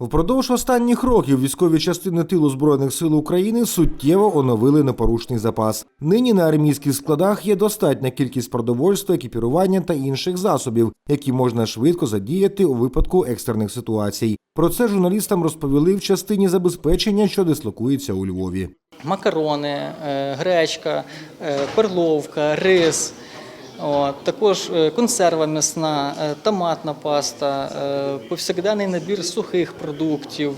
Впродовж останніх років військові частини тилу збройних сил України суттєво оновили непорушний запас. Нині на армійських складах є достатня кількість продовольства, екіпірування та інших засобів, які можна швидко задіяти у випадку екстрених ситуацій. Про це журналістам розповіли в частині забезпечення, що дислокується у Львові. макарони, е, гречка, е, перловка, рис. Також е, консерва м'ясна, е, томатна паста, е, повсякденний набір сухих продуктів,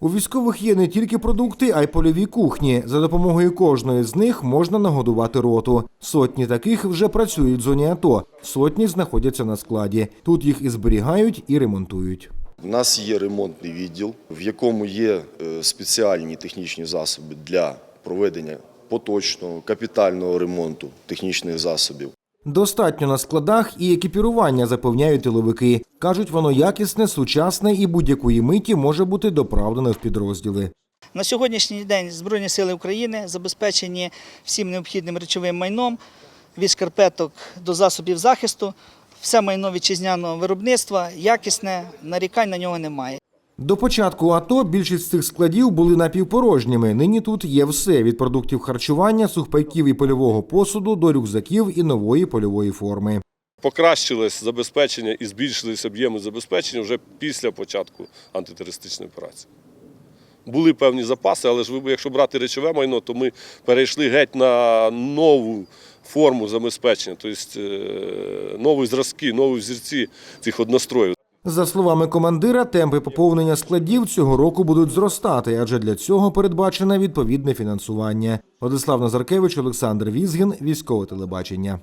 У військових є не тільки продукти, а й польові кухні. За допомогою кожної з них можна нагодувати роту. Сотні таких вже працюють в зоні АТО, сотні знаходяться на складі. Тут їх і зберігають, і ремонтують. У нас є ремонтний відділ, в якому є е, спеціальні технічні засоби для проведення поточного капітального ремонту технічних засобів. Достатньо на складах і екіпірування запевняють тиловики. кажуть, воно якісне, сучасне і будь-якої миті може бути доправлене в підрозділи. На сьогоднішній день Збройні сили України забезпечені всім необхідним речовим майном від шкарпеток до засобів захисту. Все майно вітчизняного виробництва якісне, нарікань на нього немає. До початку АТО більшість цих складів були напівпорожніми. Нині тут є все від продуктів харчування, сухпайків і польового посуду до рюкзаків і нової польової форми. Покращилось забезпечення і збільшились об'єми забезпечення вже після початку антитерористичної операції. Були певні запаси, але ж якщо брати речове майно, то ми перейшли геть на нову форму забезпечення, тобто нові зразки, нові взірці цих одностроїв. За словами командира, темпи поповнення складів цього року будуть зростати, адже для цього передбачене відповідне фінансування. Владислав Назаркевич, Олександр Візгін, військове телебачення.